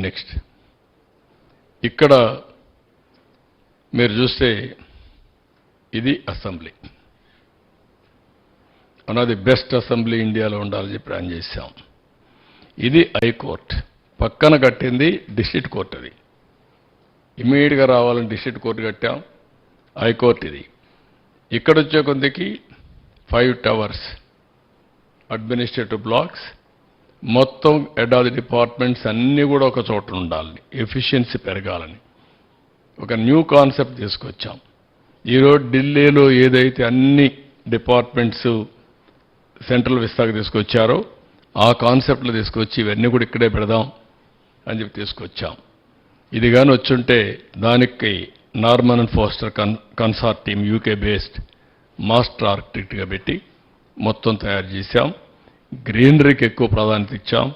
Next ఇక్కడ మీరు చూస్తే ఇది అసెంబ్లీ. అన్నది ది బెస్ట్ అసెంబ్లీ ఇండియాలో ఉండాలని చెప్పి ప్లాన్ చేశాం. ఇది హైకోర్ట్ పక్కన కట్టింది డిస్ట్రిక్ట్ కోర్ట్ అది. ఇమ్మీడియట్గా రావాలని డిస్ట్రిక్ట్ కోర్టు కట్టాం. హైకోర్ట్ ఇది. ఇక్కడ వచ్చే కొద్దికి ఫైవ్ టవర్స్ అడ్మినిస్ట్రేటివ్ బ్లాక్స్ మొత్తం ఎడాది డిపార్ట్మెంట్స్ అన్నీ కూడా ఒక చోట ఉండాలని ఎఫిషియన్సీ పెరగాలని. ఒక న్యూ కాన్సెప్ట్ తీసుకొచ్చాం. ఈరోజు ఢిల్లీలో ఏదైతే అన్ని డిపార్ట్మెంట్స్ సెంట్రల్ విస్తాకు తీసుకొచ్చారో ఆ కాన్సెప్ట్లు తీసుకొచ్చి ఇవన్నీ కూడా ఇక్కడే పెడదాం అని చెప్పి తీసుకొచ్చాం. ఇది కానీ వచ్చుంటే దానికి నార్మన్ అండ్ ఫోస్టర్ కన్ consort team UK based master ఆర్కిటెక్ట్గా పెట్టి మొత్తం తయారు చేశాం. గ్రీనరీకి ఎక్కువ ప్రాధాన్యత ఇచ్చాం.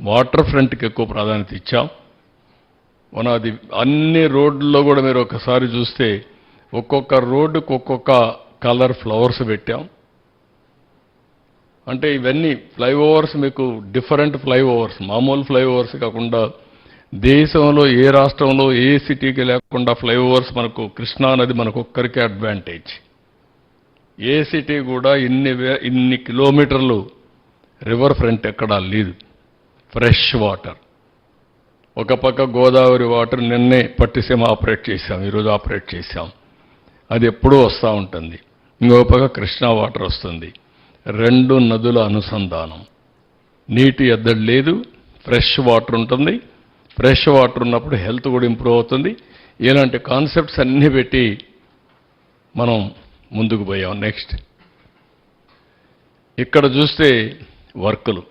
వాటర్ ఫ్రంట్కి ఎక్కువ ప్రాధాన్యత ఇచ్చాం. వన్ అది అన్ని రోడ్లలో కూడా మీరు ఒకసారి చూస్తే ఒక్కొక్క రోడ్డుకు ఒక్కొక్క కలర్ ఫ్లవర్స్ పెట్టాం. అంటే ఇవన్నీ ఫ్లైఓవర్స్ మీకు డిఫరెంట్ ఫ్లైఓవర్స్ మామూలు ఫ్లైఓవర్స్ కాకుండా దేశంలో ఏ రాష్ట్రంలో ఏ సిటీకి లేకుండా ఫ్లైఓవర్స్ మనకు కృష్ణా నది మనకు ఒక్కరికే అడ్వాంటేజ్. ఏ సిటీ కూడా ఇన్ని వే ఇన్ని కిలోమీటర్లు రివర్ ఫ్రంట్ ఎక్కడా లేదు. Fresh water. ఒక పక్క గోదావరి వాటర్ నిన్నే పట్టిసీమ ఆపరేట్ చేశాం ఈరోజు ఆపరేట్ చేశాం. అది ఎప్పుడూ వస్తూ ఉంటుంది. ఇంకో పక్క కృష్ణా వాటర్ వస్తుంది. రెండు నదుల అనుసంధానం. నీటి ఎద్దడి లేదు ఫ్రెష్ వాటర్ ఉంటుంది. ఫ్రెష్ వాటర్ ఉన్నప్పుడు హెల్త్ కూడా ఇంప్రూవ్ అవుతుంది. ఇలాంటి కాన్సెప్ట్స్ అన్నీ పెట్టి మనం ముందుకు పోయాం. నెక్స్ట్. ఇక్కడ చూస్తే వర్కులు.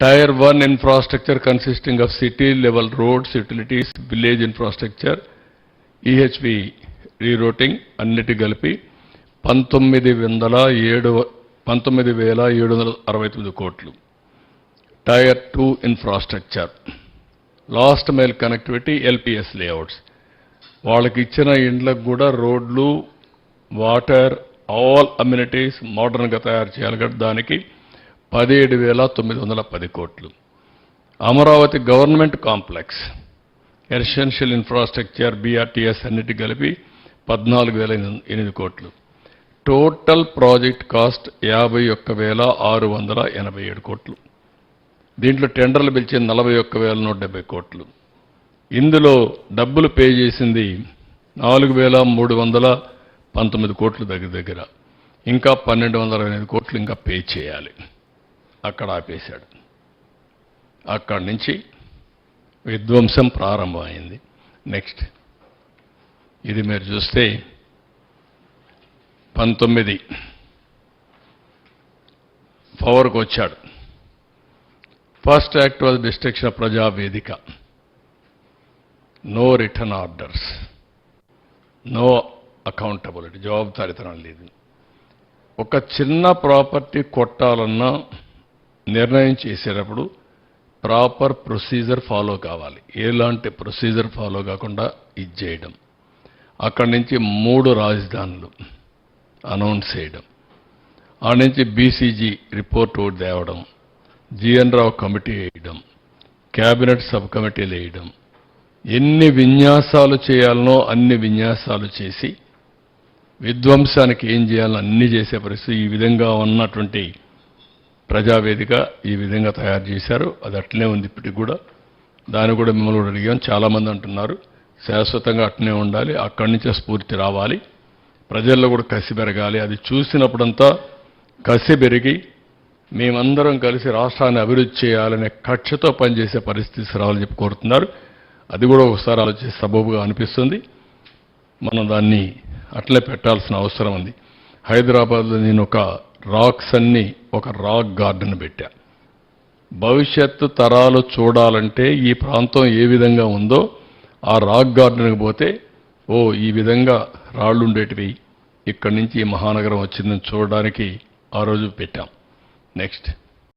Tier one infrastructure consisting of city level roads utilities village infrastructure E H P rerouting అన్నిటి కలిపి పంతొమ్మిది వందల ఏడు పంతొమ్మిది వేల ఏడు వందల అరవై తొమ్మిది కోట్లు. Tier two infrastructure last mile connectivity L P S layouts వాళ్ళకి ఇచ్చిన ఇండ్లకు కూడా రోడ్లు వాటర్ ఆల్ అమ్యూనిటీస్ మోడర్న్గా తయారు చేయాలి కాబట్టి దానికి పదిహేడు వేల తొమ్మిది వందల పది కోట్లు. Amaravati government complex essential infrastructure B R T S అన్నిటి కలిపి పద్నాలుగు వేల ఎనిమిది కోట్లు. టోటల్ ప్రాజెక్ట్ కాస్ట్ యాభై ఒక్క వేల ఆరు వందల ఎనభై ఏడు కోట్లు. దీంట్లో టెండర్లు పిలిచింది నలభై ఒక్క వేల నూట డెబ్బై కోట్లు. ఇందులో డబ్బులు పే చేసింది నాలుగు వేల మూడు వందల పంతొమ్మిది కోట్లు దగ్గర దగ్గర. ఇంకా పన్నెండు వందల అరవై ఎనిమిది కోట్లు ఇంకా పే చేయాలి. అక్కడ ఆపేశాడు. అక్కడి నుంచి విధ్వంసం ప్రారంభమైంది. నెక్స్ట్. ఇది మీరు చూస్తే పంతొమ్మిది పవర్కి వచ్చాడు. First act was destruction of Praja Vedika. No return orders. No accountability జవాబుదారితనం లేదు. ఒక చిన్న ప్రాపర్టీ కొట్టాలన్నా నిర్ణయం చేసేటప్పుడు ప్రాపర్ ప్రొసీజర్ ఫాలో కావాలి. ఎలాంటి ప్రొసీజర్ ఫాలో కాకుండా ఇది చేయడం. అక్కడి నుంచి మూడు రాజధానులు అనౌన్స్ చేయడం. ఆ నుంచి బీసీజీ రిపోర్ట్ తేవడం. జిఎన్ రావు కమిటీ వేయడం. క్యాబినెట్ సబ్ కమిటీలు వేయడం. ఎన్ని విన్యాసాలు చేయాలనో అన్ని విన్యాసాలు చేసి విధ్వంసానికి ఏం చేయాలో అన్ని చేసే పరిస్థితి ఈ విధంగా ఉన్నటువంటి ప్రజావేదిక ఈ విధంగా తయారు చేశారు. అది అట్లనే ఉంది ఇప్పటికి కూడా. దాన్ని కూడా మిమ్మల్ని కూడా అడిగాం. చాలామంది అంటున్నారు. శాశ్వతంగా అట్లనే ఉండాలి. అక్కడి నుంచే స్ఫూర్తి రావాలి. ప్రజల్లో కూడా కసి పెరగాలి. అది చూసినప్పుడంతా కసి పెరిగి మేమందరం కలిసి రాష్ట్రాన్ని అభివృద్ధి చేయాలనే కక్షతో పనిచేసే పరిస్థితి రావాలని చెప్పి కోరుతున్నారు. అది కూడా ఒకసారి ఆలోచించి సబబుగా అనిపిస్తుంది. మనం దాన్ని అట్లే పెట్టాల్సిన అవసరం ఉంది. హైదరాబాద్లో నేను ఒక రాక్స్ అన్ని ఒక రాక్ గార్డెన్ పెట్టా. భవిష్యత్తు తరాలు చూడాలంటే ఈ ప్రాంతం ఏ విధంగా ఉందో ఆ రాక్ గార్డెన్కి పోతే ఓ ఈ విధంగా రాళ్ళు ఉండేటివి. ఇక్కడి నుంచి ఈ మహానగరం వచ్చిందని చూడడానికి ఆ రోజు పెట్టాం. నెక్స్ట్.